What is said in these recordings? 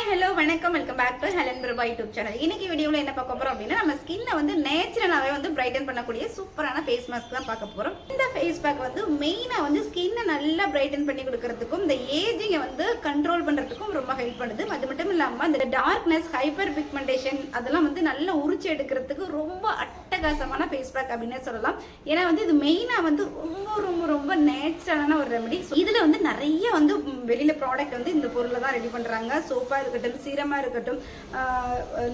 Hi hello வணக்கம். Welcome back to Helen Prabha YouTube channel இன்னைக்கு வீடியோவில் என்ன பார்க்க போகிறோம் அப்படின்னா நம்ம ஸ்கின்னை வந்து நேச்சுரலாகவே வந்து பிரைட்டன் பண்ணக்கூடிய சூப்பரான ஃபேஸ் மாஸ்க் தான் பார்க்க போகிறோம் இந்த ஃபேஸ் பேக் வந்து மெயினாக வந்து ஸ்கின்னை நல்லா பிரைட்டன் பண்ணி கொடுக்கறதுக்கும் இந்த ஏஜிங்கை வந்து கண்ட்ரோல் பண்ணுறதுக்கும் ரொம்ப ஹெல்ப் பண்ணுது. அது மட்டும் இல்லாமல் இந்த டார்க்னஸ் ஹைப்பர் பிக்மெண்டேஷன் அதெல்லாம் வந்து நல்லா உரிச்சு எடுக்கிறதுக்கு ரொம்ப அட்டகாசமான ஃபேஸ் பேக் அப்படின்னே சொல்லலாம். ஏன்னா வந்து இது மெயினாக வந்து ரொம்ப ரொம்ப ரொம்ப நேச்சுரலான ஒரு ரெமெடி இதில் வந்து நிறைய வந்து வெளியில் ப்ராடக்ட் வந்து இந்த பொருளை தான் ரெடி பண்ணுறாங்க சோப்பாக இருக்கட்டும் சீரமாக இருக்கட்டும்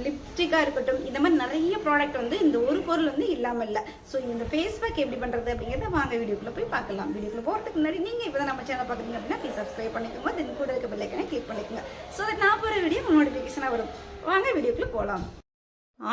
லிப்ஸ்டிக்காக இருக்கட்டும் இந்த மாதிரி நிறைய ப்ராடக்ட் வந்து இந்த ஒரு பொருள் வந்து இல்லாமல் இல்லை. ஸோ இந்த ஃபேஸ் பேக் எப்படி பண்ணுறது அப்படிங்கிறத வாங்க வீடியோக்குள்ளே போய் பார்க்கலாம். வீடியோக்குள்ள போகிறதுக்கு முன்னாடி நீங்கள் இப்போ தான் நம்ம சேனல் பார்க்குறீங்க அப்படின்னா ப்ளீஸ் சப்ஸ்கிரைப் பண்ணிக்கோங்க. தென் கூட இருக்க பெல்லைக்கனை கிளிக் பண்ணிக்கோங்க. ஸோ நான் போகிற வீடியோ நோட்டிஃபிகேஷனாக வரும். வாங்க வீடியோக்குள்ளே போகலாம்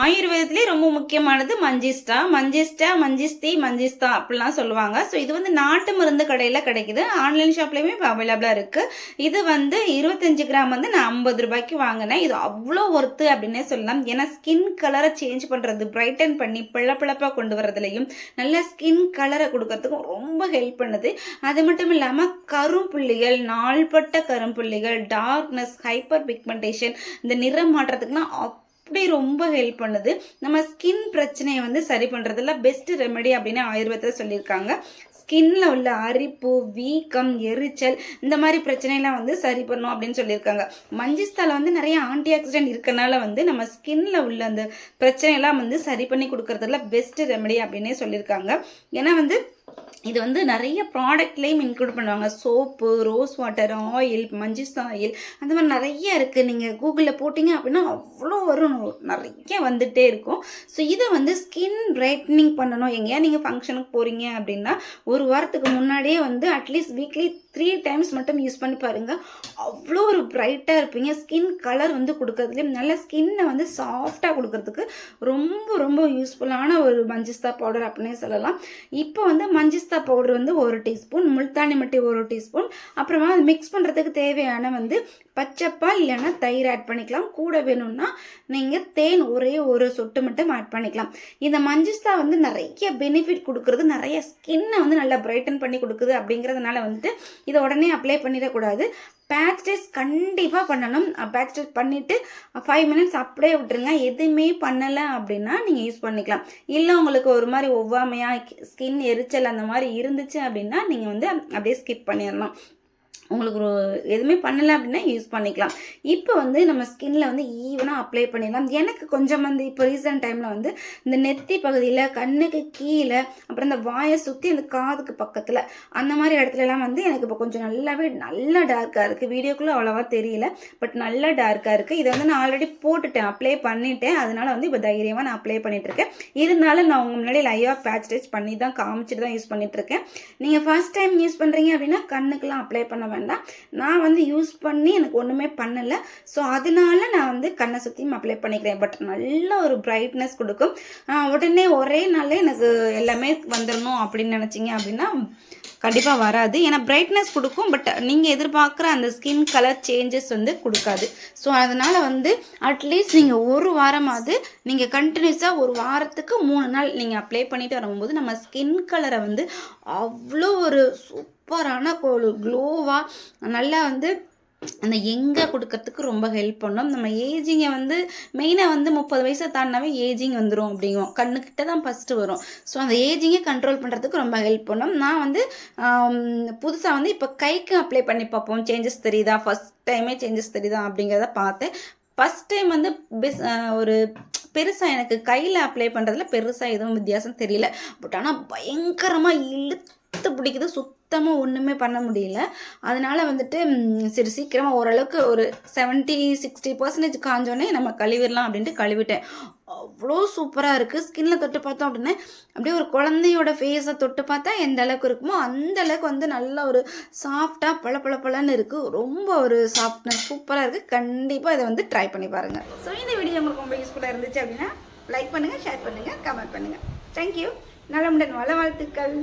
ஆயுர்வேதத்திலே ரொம்ப முக்கியமானது மஞ்சிஸ்டா. மஞ்சிஸ்டா மஞ்சிஸ்தி மஞ்சிஸ்தா அப்படிலாம் சொல்லுவாங்க. ஸோ இது வந்து நாட்டு மருந்து கடையில் கிடைக்குது. ஆன்லைன் ஷாப்லேயுமே இப்போ அவைலபிளாக இருக்குது இது வந்து இருபத்தஞ்சு கிராம் வந்து நான் ஐம்பது ரூபாய்க்கு வாங்கினேன். இது அவ்வளோ ஒர்த்து அப்படின்னே சொல்லலாம். ஏன்னா ஸ்கின் கலரை சேஞ்ச் பண்ணுறது பிரைட்டன் பண்ணி பிளப்பிளப்பாக கொண்டு வரதுலையும் நல்ல ஸ்கின் கலரை கொடுக்கறதுக்கும் ரொம்ப ஹெல்ப் பண்ணுது. அது மட்டும் இல்லாமல் கரும்புள்ளிகள் நாள்பட்ட கரும்புள்ளிகள் டார்க்னஸ் ஹைப்பர் பிக்மெண்டேஷன் இந்த நிறம் மாற்றத்துக்குலாம் அப்படி ரொம்ப ஹெல்ப் பண்ணுது. நம்ம ஸ்கின் பிரச்சனையை வந்து சரி பண்ணுறதுல பெஸ்ட் ரெமெடி அப்படின்னு ஆயுர்வேதத்தில் சொல்லியிருக்காங்க. ஸ்கின்ல உள்ள அரிப்பு வீக்கம் எரிச்சல் இந்த மாதிரி பிரச்சனையெல்லாம் வந்து சரி பண்ணும் அப்படின்னு சொல்லியிருக்காங்க. மஞ்சிஸ்தால வந்து நிறைய ஆன்டி ஆக்சிடென்ட் இருக்கனால வந்து நம்ம ஸ்கின்ல உள்ள அந்த பிரச்சனையெல்லாம் வந்து சரி பண்ணி கொடுக்கறதுல பெஸ்ட் ரெமெடி அப்படின்னே சொல்லியிருக்காங்க. ஏன்னா வந்து இது வந்து நிறைய ப்ராடக்ட்லேயும் இன்க்ளூட் பண்ணுவாங்க. சோப்பு ரோஸ் வாட்டர் ஆயில் மஞ்சிஸ்தா ஆயில் அந்த மாதிரி நிறைய இருக்குது நீங்கள் கூகுளில் போட்டிங்க அப்படின்னா அவ்வளோ வரும். நிறைய வந்துகிட்டே இருக்கும். ஸோ இதை வந்து ஸ்கின் பிரைட்னிங் பண்ணணும். எங்கேயா நீங்கள் ஃபங்க்ஷனுக்கு போகிறீங்க அப்படின்னா ஒரு வாரத்துக்கு முன்னாடியே வந்து at least weekly three times மட்டும் யூஸ் பண்ணி பாருங்கள் அவ்வளோ ஒரு பிரைட்டாக இருப்பீங்க. ஸ்கின் கலர் வந்து கொடுக்கறதுலேயும் நல்ல ஸ்கின்னை வந்து சாஃப்டாக கொடுக்கறதுக்கு ரொம்ப ரொம்ப யூஸ்ஃபுல்லான ஒரு மஞ்சிஸ்தா பவுடர் அப்படின்னே சொல்லலாம். இப்போ வந்து மஞ்சிஸ்தா பவுடர் வந்து ஒரு டீஸ்பூன் முல்தானி மட்டி ஒரு டீஸ்பூன். அப்புறமா அது மிக்ஸ் பண்ணுறதுக்கு தேவையான வந்து பச்சைப்பால் இல்லைன்னா தயிர் ஆட் பண்ணிக்கலாம். கூட வேணும்னா நீங்கள் தேன் ஒரே ஒரு சொட்டு மட்டும் ஆட் பண்ணிக்கலாம். இந்த மஞ்சிஸ்தா வந்து நிறைய பெனிஃபிட் கொடுக்குறது நிறைய ஸ்கின்னை வந்து நல்லா பிரைட்டன் பண்ணி கொடுக்குது அப்படிங்கிறதுனால வந்துட்டு இதை உடனே அப்ளை பண்ணிடக்கூடாது. பேட்ச் டெஸ்ட் கண்டிப்பாக பண்ணணும். பேட்ச் டெஸ்ட் பண்ணிவிட்டு ஃபைவ் மினிட்ஸ் அப்படியே விட்டுருங்க. எதுவுமே பண்ணலை அப்படின்னா நீங்கள் யூஸ் பண்ணிக்கலாம். இல்லை உங்களுக்கு ஒரு மாதிரி ஒவ்வாமையாக ஸ்கின் எரிச்சல் அந்த மாதிரி இருந்துச்சு அப்படின்னா நீங்கள் வந்து அப்படியே ஸ்கிப் பண்ணிடணும் உங்களுக்கு ஒரு எதுவுமே பண்ணலை அப்படின்னா யூஸ் பண்ணிக்கலாம். இப்போ வந்து நம்ம ஸ்கின்ல வந்து ஈவனாக அப்ளை பண்ணிடலாம். எனக்கு கொஞ்சம் வந்து இப்போ ரீசெண்ட் டைமில் வந்து இந்த நெத்தி பகுதியில் கண்ணுக்கு கீழே அப்புறம் இந்த வாயை சுற்றி அந்த காதுக்கு பக்கத்தில் அந்த மாதிரி இடத்துலலாம் வந்து எனக்கு இப்போ கொஞ்சம் நல்லாவே நல்ல டார்க்காக இருக்குது வீடியோக்குள்ளே அவ்வளோவா தெரியல பட் நல்லா டார்க்காக இருக்குது இதை வந்து நான் ஆல்ரெடி போட்டுட்டேன் அப்ளை பண்ணிட்டேன். அதனால வந்து இப்போ தைரியமாக நான் அப்ளை பண்ணிகிட்ருக்கேன் இருந்தாலும் நான் உங்கள் முன்னாடி லைவாக பேட்ச் டெஸ்ட் பண்ணி தான் காமிச்சிட்டு தான் யூஸ் பண்ணிட்டு இருக்கேன். நீங்கள் ஃபர்ஸ்ட் டைம் யூஸ் பண்ணுறீங்க அப்படின்னா கண்ணுக்கெலாம் அப்ளை பண்ண வேண்டாம். நான் வந்து யூஸ் பண்ணி எனக்கு ஒன்றுமே பண்ணலை. ஸோ அதனால நான் வந்து கண்ணை சுற்றியும் அப்ளை பண்ணிக்கிறேன். பட் நல்ல ஒரு பிரைட்னஸ் கொடுக்கும். உடனே ஒரே நாளில் எனக்கு எல்லாமே வந்துடணும் அப்படின்னு நினச்சிங்க அப்படின்னா கண்டிப்பாக வராது. ஏன்னா பிரைட்னஸ் கொடுக்கும். பட் நீங்கள் எதிர்பார்க்குற அந்த ஸ்கின் கலர் சேஞ்சஸ் வந்து கொடுக்காது. ஸோ அதனால் வந்து அட்லீஸ்ட் நீங்கள் ஒரு வாரமாவது நீங்கள் கண்டினியூஸாக ஒரு வாரத்துக்கு மூணு நாள் நீங்கள் அப்ளை பண்ணிட்டு வரும்போது நம்ம ஸ்கின் கலரை வந்து அவ்வளோ ஒரு சூப்பர் சூப்பரான ஒரு க்ளோவாக நல்லா வந்து அந்த எங்கே கொடுக்கறதுக்கு ரொம்ப ஹெல்ப் பண்ணும். நம்ம ஏஜிங்கை வந்து மெயினாக வந்து முப்பது வயசை தாண்டினாவே ஏஜிங் வந்துடும் அப்படிங்கும் கண்ணுக்கிட்ட தான் ஃபஸ்ட்டு வரும். ஸோ அந்த ஏஜிங்கை கண்ட்ரோல் பண்ணுறதுக்கு ரொம்ப ஹெல்ப் பண்ணும். நான் வந்து புதுசாக வந்து இப்போ கைக்கு அப்ளை பண்ணி பார்ப்போம். சேஞ்சஸ் தெரியுதா? ஃபஸ்ட் டைமே சேஞ்சஸ் தெரியுதா? அப்படிங்கிறத பார்த்தேன். ஃபஸ்ட் டைம் வந்து பிஸ் ஒரு பெருசாக எனக்கு கையில் அப்ளை பண்ணுறதுல பெருசாக எதுவும் வித்தியாசம் தெரியல. பட் ஆனால் பயங்கரமாக இழுத்து பிடிக்குது. சுத்தமாக ஒன்றுமே பண்ண முடியல. அதனால வந்துட்டு சரி சீக்கிரமாக ஓரளவுக்கு ஒரு செவன்ட்டி சிக்ஸ்டி பர்சன்டேஜ் காஞ்சோடனே நம்ம கழுவிடலாம் அப்படின்ட்டு கழுவிட்டேன். அவ்வளோ சூப்பராக இருக்குது ஸ்கின்ல தொட்டு பார்த்தோம் அப்படின்னா அப்படியே ஒரு குழந்தையோட ஃபேஸை தொட்டு பார்த்தா எந்த அளவுக்கு இருக்குமோ அந்த அளவுக்கு வந்து நல்ல ஒரு சாஃப்டாக பள பள பளன்னு இருக்குது ரொம்ப ஒரு சாஃப்ட்னஸ் சூப்பராக இருக்குது கண்டிப்பாக இதை வந்து ட்ரை பண்ணி பாருங்கள் ஸோ இந்த வீடியோ உங்களுக்கு ரொம்ப யூஸ்ஃபுல்லாக இருந்துச்சு அப்படின்னா லைக் பண்ணுங்கள் ஷேர் பண்ணுங்கள் கமெண்ட் பண்ணுங்கள் தேங்க்யூ முடியாது வள வாழ்த்துக்கள்.